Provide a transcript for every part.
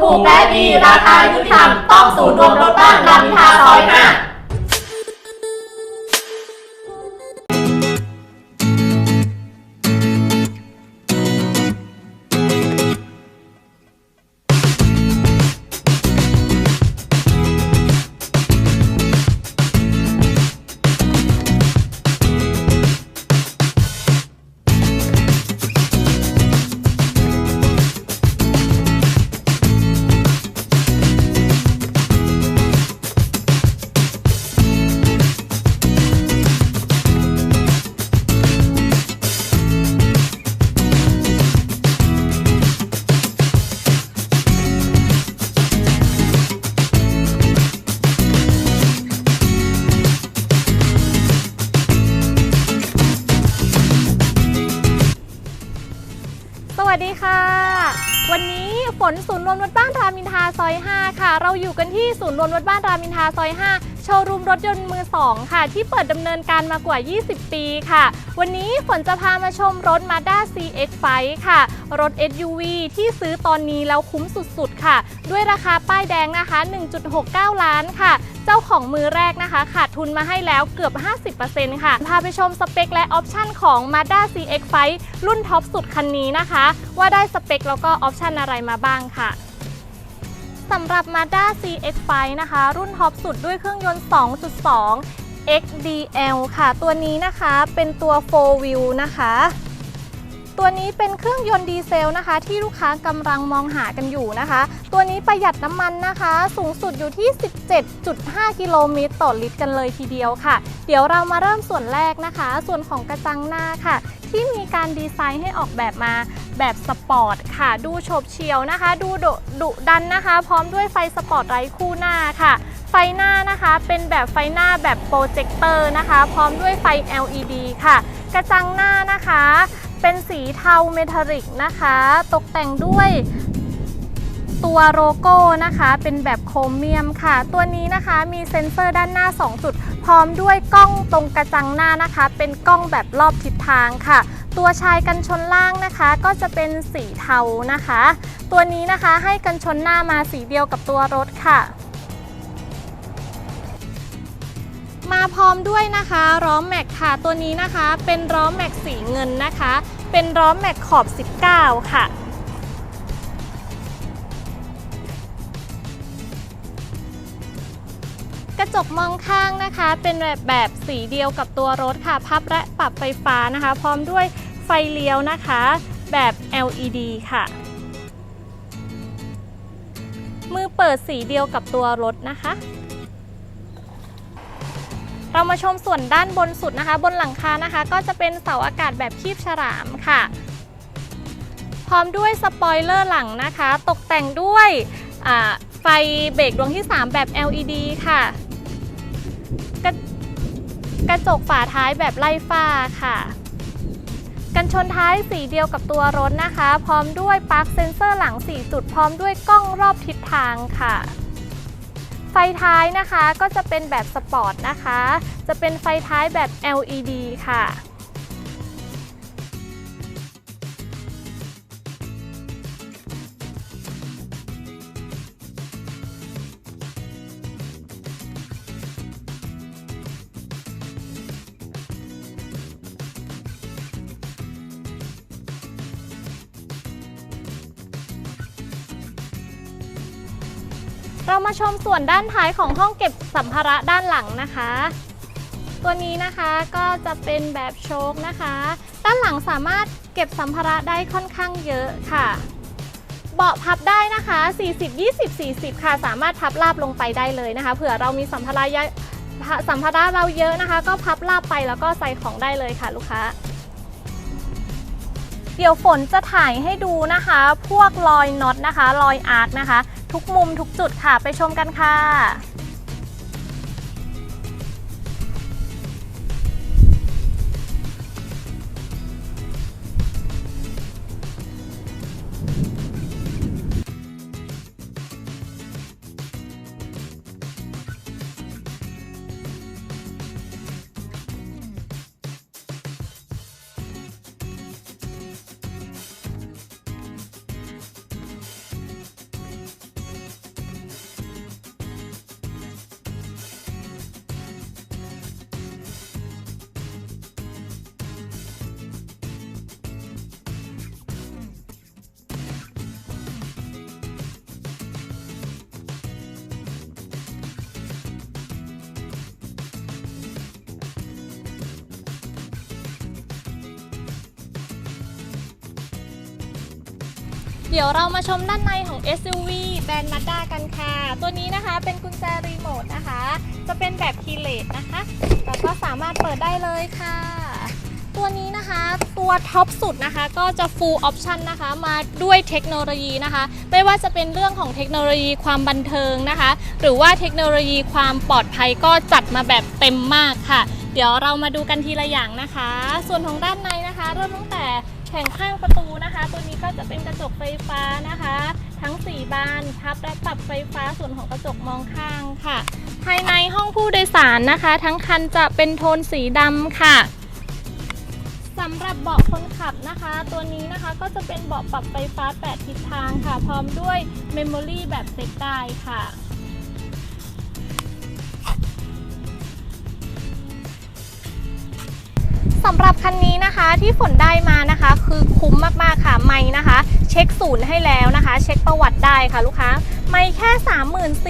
ถูกและดีราคายุติธรรมต้องศูนย์รวมรถบ้านรามอินทราซอยห้า นศูนย์รวมรถบ้านรามินทาซอย 5 ค่ะ เราอยู่กันที่ศูนย์รวมรถบ้านรามินทาซอย 5 โชว์รูมรถยนต์มือ 2 ค่ะ ที่เปิดดำเนินการมากว่า 20 ปีค่ะ วันนี้ฝนจะพามาชมรถ Mazda CX-5 ค่ะ รถ SUV ที่ซื้อตอนนี้แล้วคุ้มสุดๆ ค่ะ ด้วยราคาป้ายแดงนะคะ 1.69 ล้านค่ะ เจ้าของมือแรกนะคะ ขาดทุนมาให้แล้วเกือบ 50%ค่ะ พาไปชมสเปคและออปชันของ Mazda CX-5 รุ่นท็อปสุดคันนี้นะคะ ว่าได้สเปคแล้วก็ออปชันอะไรมาบ้างค่ะสำหรับ Mazda CX-5 นะคะ รุ่นท็อปสุดด้วยเครื่องยนต์ 2.2 XDL ค่ะ ตัวนี้นะคะเป็นตัว 4 wheel นะคะตัวนี้เป็นเครื่องยนต์ดีเซลนะคะ ที่ลูกค้ากำลังมองหากันอยู่นะคะ ตัวนี้ประหยัดน้ำมันนะคะ สูงสุดอยู่ที่ 17.5 กิโลเมตรต่อลิตรกันเลยทีเดียวค่ะ เดี๋ยวเรามาเริ่มส่วนแรกนะคะ ส่วนของกระจังหน้าค่ะ ที่มีการดีไซน์ให้ออกแบบมาแบบสปอร์ตค่ะ ดูโฉบเฉียวนะคะ ดูดุดุดันนะคะ พร้อมด้วยไฟสปอร์ตไร้คู่หน้าค่ะ ไฟหน้านะคะเป็นแบบไฟหน้าแบบโปรเจคเตอร์นะคะ พร้อมด้วยไฟ LED ค่ะ กระจังหน้านะคะ เป็นสีเทาเมทัลลิกนะคะ ตกแต่งด้วย ตัวโลโก้นะคะ เป็นแบบโครเมียมค่ะ ตัวนี้นะคะมีเซ็นเซอร์ด้านหน้า 2 จุด พร้อมด้วยกล้องตรงกระจังหน้านะคะ เป็นกล้องแบบรอบทิศทางค่ะ ตัวชายกันชนล่างนะคะ ก็จะเป็นสีเทานะคะ ตัวนี้นะคะให้กันชนหน้ามาสีเดียวกับตัวรถค่ะมาพร้อมด้วยนะคะล้อแม็กค่ะ ตัวนี้นะคะเป็นล้อแม็กสีเงินนะคะ เป็นล้อแม็กขอบ 19 ค่ะ จกมองข้างนะคะ เป็นแบบแบบสีเดียวกับตัวรถค่ะ พับและปรับไฟฟ้านะคะ พร้อมด้วยไฟเลี้ยวนะคะ แบบ LED ค่ะ มือเปิดสีเดียวกับตัวรถนะคะ เรามาชมส่วนด้านบนสุดนะคะ บนหลังคานะคะ ก็จะเป็นเสาอากาศแบบคีบฉลามค่ะ พร้อมด้วยสปอยเลอร์หลังนะคะ ตกแต่งด้วยไฟเบรกดวงที่ 3 แบบ LED ค่ะ กระจกฝาท้ายแบบไล่ฟ้าค่ะ กันชนท้ายสีเดียวกับตัวรถนะคะ พร้อมด้วยปลั๊กเซ็นเซอร์หลัง 4 จุด พร้อมด้วยกล้องรอบทิศทางค่ะ ไฟท้ายนะคะก็จะเป็นแบบสปอร์ตนะคะ จะเป็นไฟท้ายแบบ LED ค่ะ เรามาชมส่วนด้านท้ายของห้องเก็บสัมภาระด้านหลังนะคะ ตัวนี้นะคะก็จะเป็นแบบโชคนะคะ ด้านหลังสามารถเก็บสัมภาระได้ค่อนข้างเยอะค่ะ เบาะพับได้นะคะ 40 20 40 ค่ะ สามารถพับราบลงไปได้เลยนะคะ เผื่อเรามีสัมภาระเยอะสัมภาระเราเยอะนะคะ ก็พับราบไปแล้วก็ใส่ของได้เลยค่ะลูกค้าเดี๋ยวฝนจะถ่ายให้ดูนะคะ พวกรอยน็อตนะคะ รอยอาร์คนะคะ ทุกมุมทุกจุดค่ะ ไปชมกันค่ะ เดี๋ยวเรามาชมด้านในของ SUV แบรนด์ Mazda กันค่ะ ตัวนี้นะคะเป็นกุญแจรีโมทนะคะ จะเป็นแบบคีเลสนะคะแล้วก็สามารถเปิดได้เลยค่ะ ตัวนี้นะคะตัวท็อปสุดนะคะก็จะ full option นะคะมาด้วยเทคโนโลยีนะคะ ไม่ว่าจะเป็นเรื่องของเทคโนโลยีความบันเทิงนะคะ หรือว่าเทคโนโลยีความปลอดภัยก็จัดมาแบบเต็มมากค่ะ เดี๋ยวเรามาดูกันทีละอย่างนะคะ ส่วนของด้านในนะคะ เริ่มตั้งแต่แผงข้างประตูนะคะ ตัวนี้ก็จะเป็นกระจกไฟฟ้านะคะ ทั้ง 4 บานพับและปรับไฟฟ้าส่วนของกระจกมองข้างค่ะ ภายในห้องผู้โดยสารนะคะ ทั้งคันจะเป็นโทนสีดำค่ะสำหรับเบาะคนขับนะคะ ตัวนี้นะคะก็จะเป็นเบาะปรับไฟฟ้า 8 ทิศทางค่ะ พร้อมด้วยเมมโมรี่แบบเซ็ตได้ค่ะำหรับคันนี้นะคะที่ฝนได้มานะคะ คือคุ้มมากๆค่ะไม่นะคะ เช็คศูนย์ให้แล้วนะคะ เช็คประวัติได้ค่ะลูกค้าไม่แค่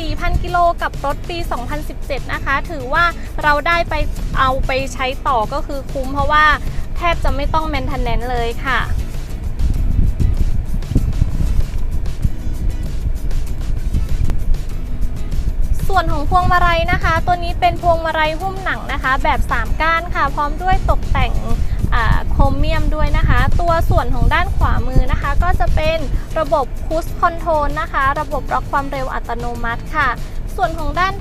34,000 กิโลกับรถปี 2017 นะคะ ถือว่าเราได้ไปเอาไปใช้ต่อก็คือคุ้มเพราะว่าแทบจะไม่ต้องแมนเทนแนนเลยค่ะ ส่วนของพวงมาลัยนะคะ ตัวนี้เป็นพวงมาลัยหุ้มหนังนะคะ แบบ3ก้านค่ะ พร้อมด้วยตกแต่งโครเมียมด้วยนะคะ ตัวส่วนของด้านขวามือนะคะ ก็จะเป็นระบบคูสคอนโทรลนะคะ ระบบล็อกความเร็วอัตโนมัติค่ะ ส่วนของด้าน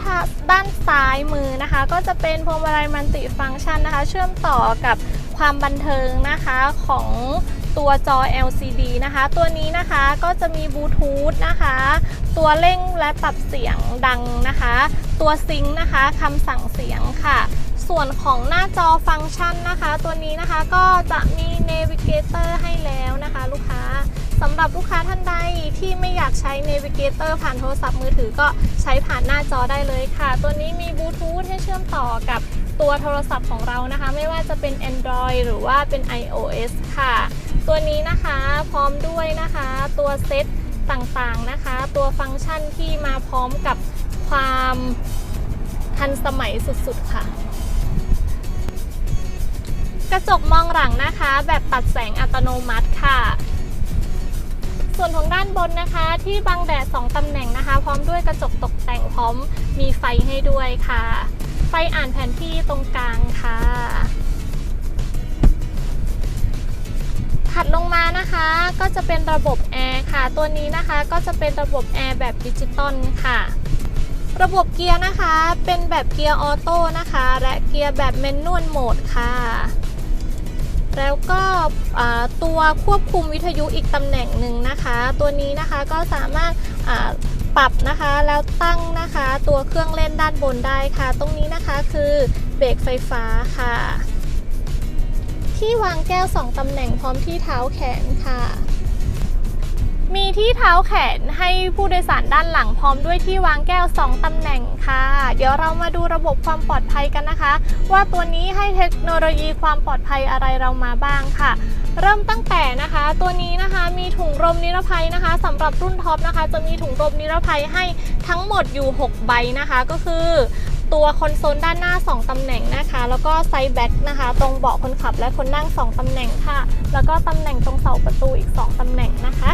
ด้านซ้ายมือนะคะ ก็จะเป็นพวงมาลัยมัลติฟังก์ชันนะคะ เชื่อมต่อกับความบันเทิงนะคะของ ตัวจอ LCD นะคะ ตัวนี้นะคะก็จะมีบลูทูธนะคะ ตัวเร่งและปรับเสียงดังนะคะ ตัวซิงค์นะคะคำสั่งเสียงค่ะ ส่วนของหน้าจอฟังก์ชันนะคะ ตัวนี้นะคะก็จะมี Navigator ให้แล้วนะคะ ลูกค้าสำหรับลูกค้าท่านใดที่ไม่อยากใช้ Navigator ผ่านโทรศัพท์มือถือก็ใช้ผ่านหน้าจอได้เลยค่ะ ตัวนี้มีบลูทูธให้เชื่อมต่อกับตัวโทรศัพท์ของเรานะคะ ไม่ว่าจะเป็น Android หรือว่าเป็น iOS ค่ะ ตัวนี้นะคะพร้อมด้วยนะคะตัวเซ็ตต่างๆนะคะ ตัวฟังก์ชันที่มาพร้อมกับความทันสมัยสุดๆค่ะกระจกมองหลังนะคะ แบบตัดแสงอัตโนมัติค่ะ ส่วนของด้านบนนะคะที่บังแดด 2 ตำแหน่งนะคะ พร้อมด้วยกระจกตกแต่งพร้อมมีไฟให้ด้วยค่ะ ไฟอ่านแผนที่ตรงกลางค่ะ ถัดลงมานะคะก็จะเป็นระบบแอร์ค่ะ ตัวนี้นะคะก็จะเป็นระบบแอร์แบบดิจิตอลค่ะ ระบบเกียร์นะคะเป็นแบบเกียร์ออโต้นะคะ และเกียร์แบบแมนนวลโหมดค่ะ แล้วก็ตัวควบคุมวิทยุอีกตำแหน่งหนึ่งนะคะ ตัวนี้นะคะก็สามารถปรับนะคะแล้วตั้งนะคะตัวเครื่องเล่นด้านบนได้ค่ะ ตรงนี้นะคะคือเบรกไฟฟ้าค่ะ ที่วางแก้ว 2ตำแหน่งพร้อมที่เท้าแขนค่ะ มีที่เท้าแขนให้ผู้โดยสารด้านหลังพร้อมด้วยที่วางแก้ว 2ตำแหน่งค่ะ เดี๋ยวเรามาดูระบบความปลอดภัยกันนะคะ ว่าตัวนี้ให้เทคโนโลยีความปลอดภัยอะไรเรามาบ้างค่ะเริ่มตั้งแต่นะคะ ตัวนี้นะคะมีถุงลมนิรภัยนะคะสำหรับรุ่นท็อปนะคะ จะมีถุงลมนิรภัยให้ทั้งหมดอยู่ 6 ใบนะคะ ก็คือ ตัวคอนโซลด้านหน้า 2 ตำแหน่งนะคะ แล้วก็ไซด์แบ็กนะคะ ตรงเบาะคนขับและคนนั่ง 2 ตำแหน่งค่ะ แล้วก็ตำแหน่งตรงเสาประตูอีก 2 ตำแหน่งนะคะ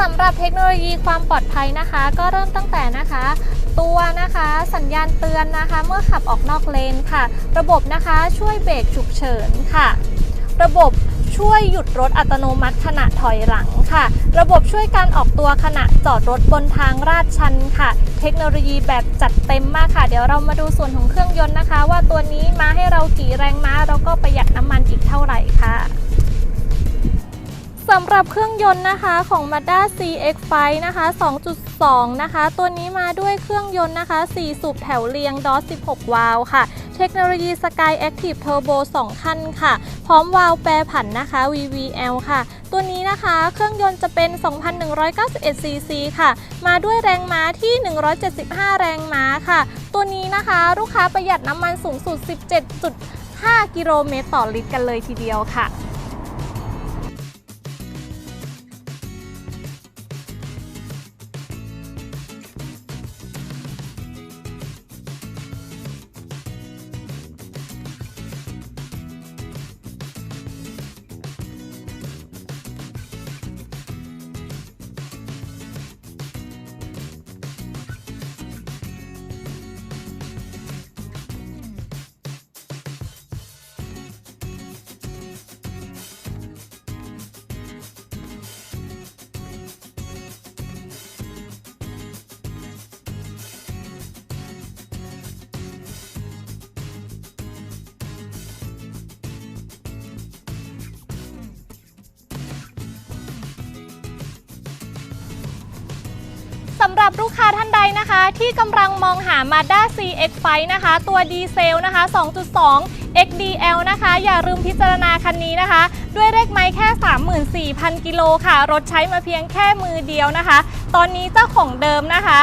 สำหรับเทคโนโลยีความปลอดภัยนะคะ ก็เริ่มตั้งแต่นะคะ ตัวนะคะสัญญาณเตือนนะคะ เมื่อขับออกนอกเลนค่ะ ระบบนะคะช่วยเบรกฉุกเฉินค่ะ ระบบ ช่วยหยุดรถอัตโนมัติขณะถอยหลังค่ะ ระบบช่วยการออกตัวขณะจอดรถบนทางลาดชันค่ะ เทคโนโลยีแบบจัดเต็มมากค่ะ เดี๋ยวเรามาดูส่วนของเครื่องยนต์นะคะ ว่าตัวนี้มาให้เรากี่แรงม้าแล้วก็ประหยัดน้ำมันอีกเท่าไหร่ค่ะสำหรับเครื่องยนต์นะคะของ Mazda CX-5 นะคะ 2.2 นะคะ ตัวนี้มาด้วยเครื่องยนต์นะคะ 4 สูบแถวเรียงดอส16 วาล์วค่ะ เทคโนโลยี Sky Active Turbo 2ขั้นค่ะ พร้อมวาล์วแปรผันนะคะ VVL ค่ะ ตัวนี้นะคะเครื่องยนต์จะเป็น 2,191 cc ค่ะ มาด้วยแรงม้าที่ 175 แรงม้าค่ะ ตัวนี้นะคะลูกค้าประหยัดน้ำมันสูงสุด 17.5 กิโลเมตรต่อลิตรกันเลยทีเดียวค่ะำหรับลูกค้าท่านใดนะคะ ที่กำลังมองหา Mazda CX-5 นะคะ ตัวดีเซลนะคะ 2.2 XDL นะคะ อย่าลืมพิจารณาคันนี้นะคะ ด้วยเลขไม้แค่ 34,000 กิโลค่ะ รถใช้มาเพียงแค่มือเดียวนะคะ ตอนนี้เจ้าของเดิมนะคะ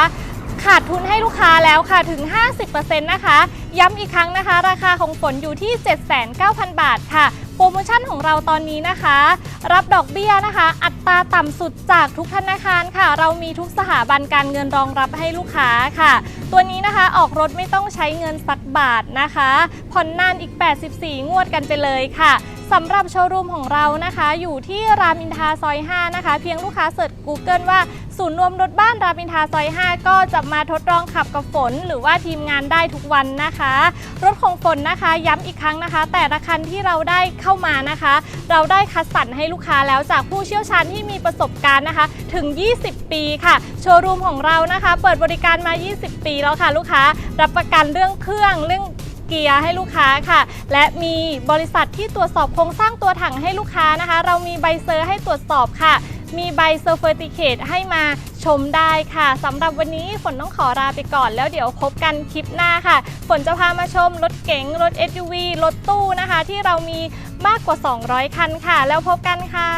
ขาดทุนให้ลูกค้าแล้วค่ะถึง 50%นะคะ ย้ำอีกครั้งนะคะ ราคาของฝนอยู่ที่ 79,000 บาทค่ะ โปรโมชั่นของเราตอนนี้นะคะ รับดอกเบี้ยนะคะ อัตราต่ำสุดจากทุกธนาคารค่ะ เรามีทุกสถาบันการเงินรองรับให้ลูกค้าค่ะ ตัวนี้นะคะออกรถไม่ต้องใช้เงินสักบาทนะคะผ่อนนานอีก 84 งวดกันไปเลยค่ะสำหรับโชว์รูมของเรานะคะ อยู่ที่รามอินทราซอย 5 นะคะ เพียงลูกค้าเสิร์ช Google ว่า ศูนย์รวมรถบ้านรามอินทราซอย 5 ก็จะมาทดลองขับกับฝน หรือว่าทีมงานได้ทุกวันนะคะ รถของฝนนะคะย้ำอีกครั้งนะคะ แต่ละคันที่เราได้เข้ามานะคะ เราได้คัดสรรให้ลูกค้าแล้วจากผู้เชี่ยวชาญที่มีประสบการณ์นะคะ ถึง 20 ปีค่ะโชว์รูมของเรานะคะ เปิดบริการมา 20 ปีแล้วค่ะ ลูกค้ารับประกันเรื่องเครื่องเรื่องเกียร์ให้ลูกค้าค่ะ และมีบริษัทที่ตรวจสอบโครงสร้างตัวถังให้ลูกค้านะคะ เรามีใบเซอร์ให้ตรวจสอบค่ะ มีใบเซอร์เฟอร์ติเคตให้มาชมได้ค่ะสำหรับวันนี้ฝนต้องขอลาไปก่อน แล้วเดี๋ยวพบกันคลิปหน้าค่ะ ฝนจะพามาชมรถเก๋งรถ SUV รถตู้นะคะ ที่เรามีมากกว่า 200 คันค่ะ แล้วพบกันค่ะ